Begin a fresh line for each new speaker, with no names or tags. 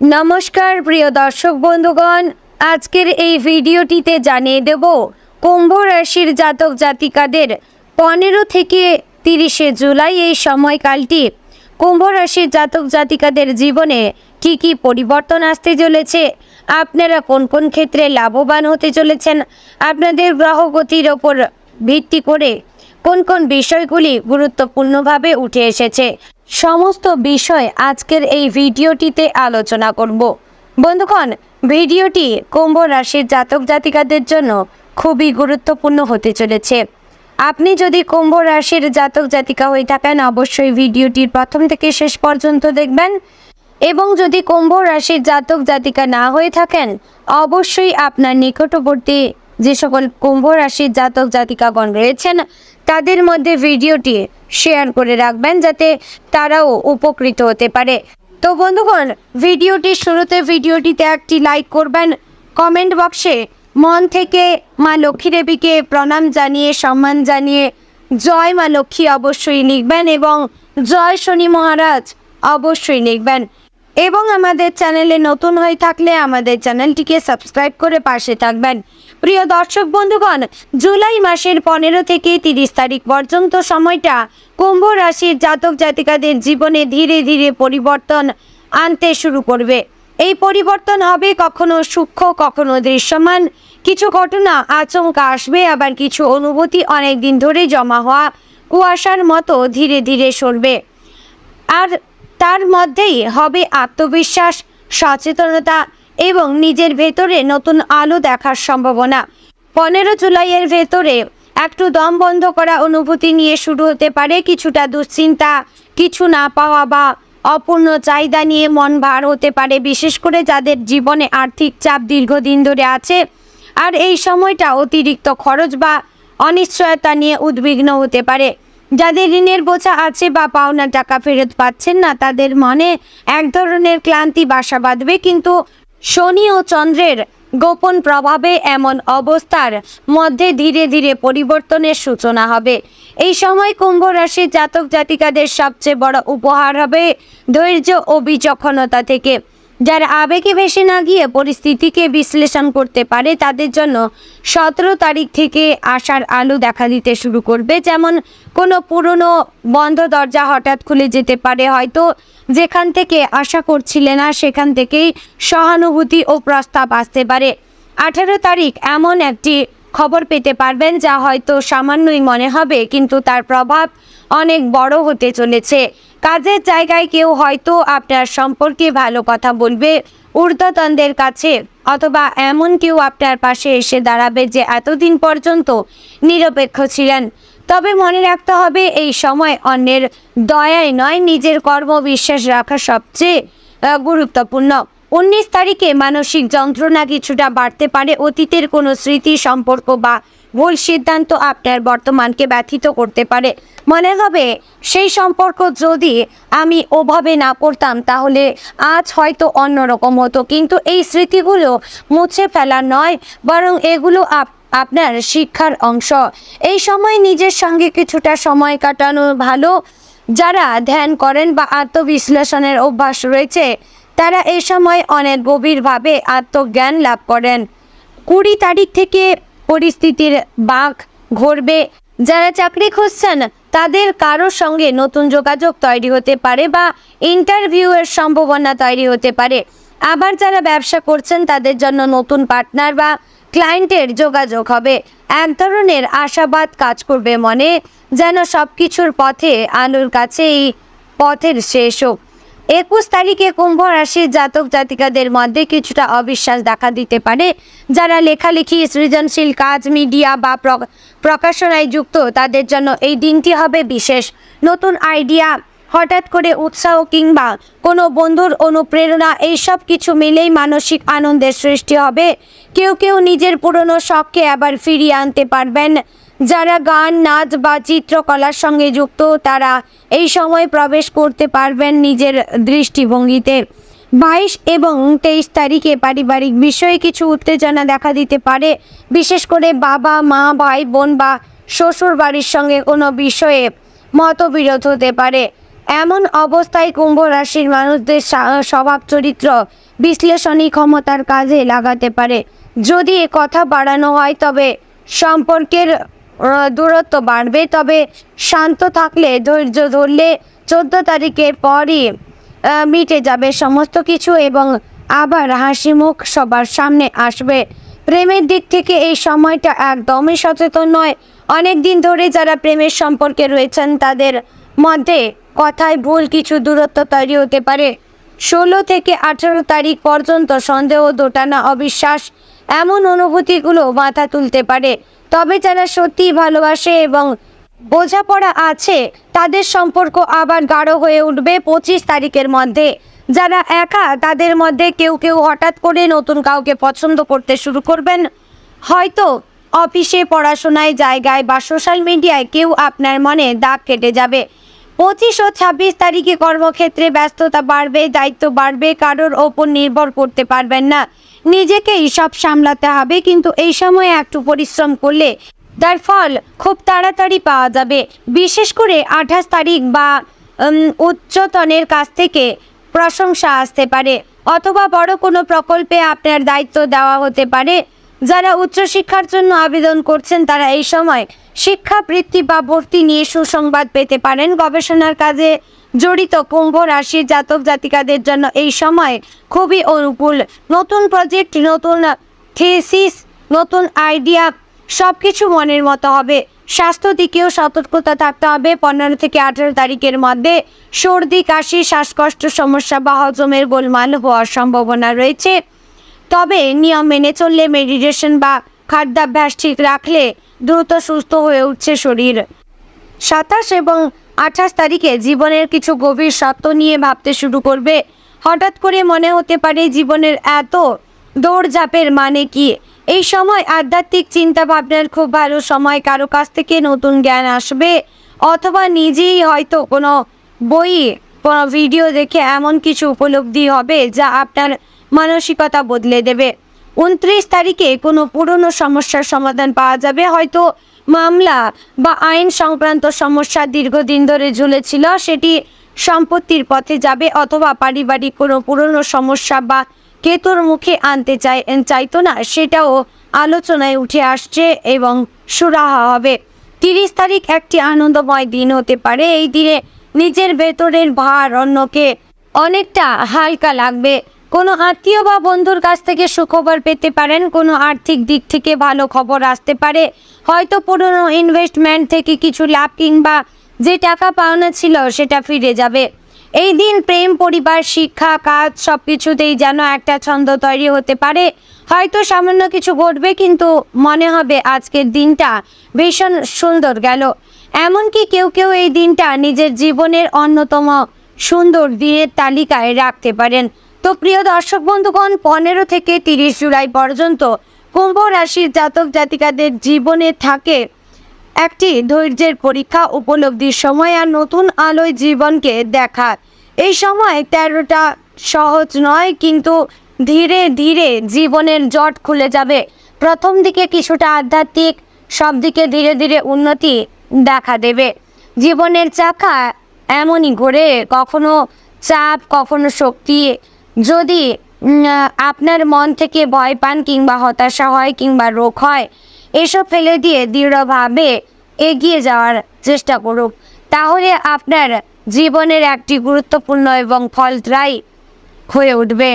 নমস্কার, প্রিয় দর্শক বন্ধুগণ। আজকের এই ভিডিওটিতে জানিয়ে দেব, কুম্ভ রাশির জাতক জাতিকাদের পনেরো থেকে তিরিশে জুলাই এই সময়কালটি কুম্ভ রাশির জাতক জাতিকাদের জীবনে কি কি পরিবর্তন আসতে চলেছে, আপনারা কোন কোন ক্ষেত্রে লাভবান হতে চলেছেন, আপনাদের গ্রহগতির ওপর ভিত্তি করে কোন কোন বিষয়গুলি গুরুত্বপূর্ণভাবে উঠে এসেছে সমস্ত বিষয় আজকের এই ভিডিওটিতে আলোচনা করব। বন্ধুগণ, ভিডিওটি কুম্ভ রাশির জাতক জাতিকাদের জন্য খুবই গুরুত্বপূর্ণ হতে চলেছে। আপনি যদি কুম্ভ রাশির জাতক জাতিকা হয়ে থাকেন, অবশ্যই ভিডিওটির প্রথম থেকে শেষ পর্যন্ত দেখবেন। এবং যদি কুম্ভ রাশির জাতক জাতিকা না হয়ে থাকেন, অবশ্যই আপনার নিকটবর্তী যে সকল কুম্ভ রাশির জাতক জাতিকাগণ রয়েছেন, তাদের মধ্যে ভিডিওটি শেয়ার করে রাখবেন যাতে তারাও উপকৃত হতে পারে। তো বন্ধুগণ, ভিডিওটির শুরুতে ভিডিওটিতে একটি লাইক করবেন। কমেন্ট বক্সে মন থেকে মা লক্ষ্মী দেবীকে প্রণাম জানিয়ে, সম্মান জানিয়ে জয় মা লক্ষ্মী অবশ্যই লিখবেন এবং জয় শনি মহারাজ অবশ্যই লিখবেন। এবং আমাদের চ্যানেলে নতুন হয়ে থাকলে আমাদের চ্যানেলটিকে সাবস্ক্রাইব করে পাশে থাকবেন। প্রিয় দর্শক বন্ধুগণ, জুলাই মাসের পনেরো থেকে তিরিশ তারিখ পর্যন্ত সময়টা কুম্ভ রাশির জাতক জাতিকাদের জীবনে ধীরে ধীরে পরিবর্তন আনতে শুরু করবে। এই পরিবর্তন হবে কখনো সূক্ষ্ম, কখনো দৃশ্যমান। কিছু ঘটনা আচমকা আসবে, আবার কিছু অনুভূতি অনেক দিন ধরে জমা হওয়া কুয়াশার মতো ধীরে ধীরে সরবে। আর তার মধ্যেই হবে আত্মবিশ্বাস, সচেতনতা এবং নিজের ভেতরে নতুন আলো দেখার সম্ভাবনা। পনেরো জুলাইয়ের ভেতরে একটু দম বন্ধ করা অনুভূতি নিয়ে শুরু হতে পারে কিছুটা দুশ্চিন্তা, কিছু না পাওয়া বা অপূর্ণ চাহিদা নিয়ে মন ভার হতে পারে, বিশেষ করে যাদের জীবনে আর্থিক চাপ দীর্ঘদিন ধরে আছে। আর এই সময়টা অতিরিক্ত খরচ বা অনিশ্চয়তা নিয়ে উদ্বিগ্ন হতে পারে। যাদের ঋণের বোঝা আছে বা পাওনা টাকা ফেরত পাচ্ছেন না, তাদের মনে এক ধরনের ক্লান্তি বাসা বাঁধবে, কিন্তু শনি ও চন্দ্রের গোপন প্রভাবে এমন অবস্থার মধ্যে ধীরে ধীরে পরিবর্তনের সূচনা হবে। এই সময় কুম্ভ রাশির জাতক জাতিকাদের সবচেয়ে বড় উপহার হবে ধৈর্য ও বিচক্ষণতা থেকে। যারা আবেগে ভেসে না গিয়ে পরিস্থিতিকে বিশ্লেষণ করতে পারে, তাদের জন্য সতেরো তারিখ থেকে আশার আলো দেখা দিতে শুরু করবে। যেমন কোনো পুরনো বন্ধ দরজা হঠাৎ খুলে যেতে পারে, হয়তো যেখান থেকে আশা করছিলে না সেখান থেকেই সহানুভূতি ও প্রস্তাব আসতে পারে। আঠারো তারিখ এমন একটি খবর পেতে পারবেন, যা হয়তো সামান্যই মনে হবে, কিন্তু তার প্রভাব অনেক বড় হতে চলেছে। কাজের জায়গায় কেউ হয়তো আপনার সম্পর্কে ভালো কথা বলবে ঊর্ধ্বতনদের কাছে, অথবা এমন কেউ আপনার পাশে এসে দাঁড়াবে যে এতদিন পর্যন্ত নিরপেক্ষ ছিলেন। তবে মনে রাখতে হবে, এই সময় অন্যের দয়ায় নয়, নিজের কর্মবিশ্বাস রাখা সবচেয়ে গুরুত্বপূর্ণ। উনিশ তারিখে মানসিক যন্ত্রণা কিছুটা বাড়তে পারে। অতীতের কোনো স্মৃতি, সম্পর্ক বা ভুল সিদ্ধান্ত আপনার বর্তমানকে ব্যথিত করতে পারে। মনে হবে, সেই সম্পর্ক যদি আমি ওভাবে না করতাম, তাহলে আজ হয়তো অন্যরকম হতো। কিন্তু এই স্মৃতিগুলো মুছে ফেলা নয়, বরং এগুলো আপ, আপনার শিক্ষার অংশ। এই সময় নিজের সঙ্গে কিছুটা সময় কাটানো ভালো। যারা ধ্যান করেন বা আত্মবিশ্লেষণের অভ্যাস রয়েছে তারা এ সময় অনেক গভীরভাবে আত্মজ্ঞান লাভ করেন। কুড়ি তারিখ থেকে পরিস্থিতির বাঘ ঘুরবে যারা চাকরি খুঁজছেন, তাদের কারোর সঙ্গে নতুন যোগাযোগ তৈরি হতে পারে বা ইন্টারভিউয়ের সম্ভাবনা তৈরি হতে পারে। আবার যারা ব্যবসা করছেন, তাদের জন্য নতুন পার্টনার বা ক্লায়েন্টের যোগাযোগ হবে। এক ধরনের আশাবাদ কাজ করবে মনে, যেন সব কিছুর পথে আলোর কাছে এই পথের শেষ হোক। একুশ তারিখে কুম্ভ রাশির জাতক জাতিকাদের মধ্যে কিছুটা অবিশ্বাস দেখা দিতে পারে। যারা লেখালেখি, সৃজনশীল কাজ মিডিয়া বা প্র- প্রকাশনায় যুক্ত, তাদের জন্য এই দিনটি হবে বিশেষ। নতুন আইডিয়া হঠাৎ করে উৎসাহ কিংবা কোনো বন্ধুর অনুপ্রেরণা এইসব কিছু মিলেই মানসিক আনন্দের সৃষ্টি হবে। কেউ কেউ নিজের পুরনো শখকে আবার ফিরিয়ে আনতে পারবেন। যারা গান, নাচ বা চিত্রকলার সঙ্গে যুক্ত, তারা এই সময় প্রবেশ করতে পারবেন নিজের দৃষ্টিভঙ্গিতে। বাইশ এবং তেইশ তারিখে পারিবারিক বিষয়ে কিছু উত্তেজনা দেখা দিতে পারে। বিশেষ করে বাবা, মা, ভাই, বোন বা শ্বশুর বাড়ির সঙ্গে কোনো বিষয়ে মতবিরোধ হতে পারে। এমন অবস্থায় কুম্ভ রাশির মানুষদের স্বভাব চরিত্র বিশ্লেষণী ক্ষমতার কাজে লাগাতে পারে। যদি কথা বাড়ানো হয়, তবে সম্পর্কের দূরত্ব বাড়বে, তবে শান্ত থাকলে, ধৈর্য ধরলে চোদ্দ তারিখের পরই মিটে যাবে সমস্ত কিছু এবং আবার হাসি মুখ সবার সামনে আসবে। প্রেমের দিক থেকে এই সময়টা একদমই সচেতন নয়। অনেক দিন ধরে যারা প্রেমের সম্পর্কে রয়েছেন, তাদের মধ্যে কথায় ভুল কিছু দূরত্ব তৈরি হতে পারে। ষোলো থেকে আঠেরো তারিখ পর্যন্ত সন্দেহ, দোটানা, অবিশ্বাস এমন অনুভূতিগুলো মাথা তুলতে পারে। তবে যারা সত্যিই ভালোবাসে এবং বোঝাপড়া আছে, তাদের সম্পর্ক আবার গাঢ় হয়ে উঠবে পঁচিশ তারিখের মধ্যে। যারা একা, তাদের মধ্যে কেউ কেউ হঠাৎ করে নতুন কাউকে পছন্দ করতে শুরু করবেন। হয়তো অফিসে, পড়াশোনায়, জায়গায় বা সোশ্যাল মিডিয়ায় কেউ আপনার মনে দাগ কেটে যাবে। পঁচিশ ও ছাব্বিশ তারিখে কর্মক্ষেত্রে ব্যস্ততা বাড়বে, দায়িত্ব বাড়বে, কারোর ওপর নির্ভর করতে পারবেন না। নিজেকেই সব সামলাতে হবে, কিন্তু এই সময়ে একটু পরিশ্রম করলে তার ফল খুব তাড়াতাড়ি পাওয়া যাবে। বিশেষ করে আঠাশ তারিখ বা উচ্চতনের কাছ থেকে প্রশংসা আসতে পারে, অথবা বড় কোনো প্রকল্পে আপনার দায়িত্ব দেওয়া হতে পারে। যারা উচ্চশিক্ষার জন্য আবেদন করছেন তারা এই সময় শিক্ষা বৃত্তি বা ভর্তি নিয়ে সুসংবাদ পেতে পারেন। গবেষণার কাজে জড়িত কুম্ভ রাশির জাতক জাতিকাদের জন্য এই সময় খুবই অনুকূল। নতুন প্রজেক্ট নতুন থিসিস নতুন আইডিয়া সব কিছু মনের মতো হবে। স্বাস্থ্য দিকেও সতর্কতা থাকতে হবে। পনেরো থেকে আঠেরো তারিখের মধ্যে সর্দি, কাশি, শ্বাসকষ্ট, সমস্যা বা হজমের গোলমাল হওয়ার সম্ভাবনা রয়েছে। তবে নিয়ম মেনে চললে মেডিটেশন বা খাদ্যাভ্যাস ঠিক রাখলে দ্রুত সুস্থ হয়ে উঠছে শরীর। সাতাশ এবং আঠাশ তারিখে জীবনের কিছু গভীর সত্য নিয়ে ভাবতে শুরু করবে। হঠাৎ করে মনে হতে পারে জীবনের এত দৌড়ঝাঁপের মানে কি? এই সময় আধ্যাত্মিক চিন্তা ভাবনার খুব ভালো সময় কারও কাছ থেকে নতুন জ্ঞান আসবে অথবা নিজেই হয়তো কোনো বই, কোনো ভিডিও দেখে এমন কিছু উপলব্ধি হবে যা আপনার মানসিকতা বদলে দেবে। উনত্রিশ তারিখে কোনো পুরনো সমস্যার সমাধান পাওয়া যাবে। হয়তো মামলা বা আইন সংক্রান্ত সমস্যা দীর্ঘদিন ধরে ঝুলেছিল, সেটি সম্পত্তির পথে যাবে অথবা পারিবারিক কোনো পুরনো সমস্যা বা কেতুর মুখে আনতে চাই, চাইতো না, সেটাও আলোচনায় উঠে আসছে এবং সুরাহা হবে। তিরিশ তারিখ একটি আনন্দময় দিন হতে পারে। এই দিনে নিজের ভেতরের ভার অন্যকে অনেকটা হালকা লাগবে। কোনো আত্মীয় বা বন্ধুর কাছ থেকে সুখবর পেতে পারেন, কোনো আর্থিক দিক থেকে ভালো খবর আসতে পারে। হয়তো পুরনো ইনভেস্টমেন্ট থেকে কিছু লাভ কিংবা যে টাকা পাওনা ছিল সেটা ফিরে যাবে। এই দিন প্রেম, পরিবার, শিক্ষা, কাজ সব কিছুতেই যেন একটা ছন্দ তৈরি হতে পারে। হয়তো সামান্য কিছু ঘটবে, কিন্তু মনে হবে আজকের দিনটা ভীষণ সুন্দর গেল। এমনকি কেউ কেউ এই দিনটা নিজের জীবনের অন্যতম সুন্দর দিনের তালিকায় রাখতে পারেন। তো প্রিয় দর্শক বন্ধুগণ, পনেরো থেকে তিরিশ জুলাই পর্যন্ত কুম্ভ রাশির জাতক জাতিকাদের জীবনে থাকে একটি ধৈর্যের পরীক্ষা উপলব্ধির সময় আর নতুন আলোয় জীবনকে দেখা। এই সময় তেরোটা সহজ নয়, কিন্তু ধীরে ধীরে জীবনের জট খুলে যাবে। প্রথম দিকে কিছুটা আধ্যাত্মিক, সব দিকে ধীরে ধীরে উন্নতি দেখা দেবে। জীবনের চাকা এমনই ঘোরে, কখনো চাপ, কখনো শক্তি যদি আপনার মন থেকে ভয় পান কিংবা হতাশা হয় কিংবা রোগ হয়, এসব ফেলে দিয়ে দৃঢ়ভাবে এগিয়ে যাওয়ার চেষ্টা করুক। তাহলে আপনার জীবনের একটি গুরুত্বপূর্ণ এবং ফলদায়ী হয়ে উঠবে।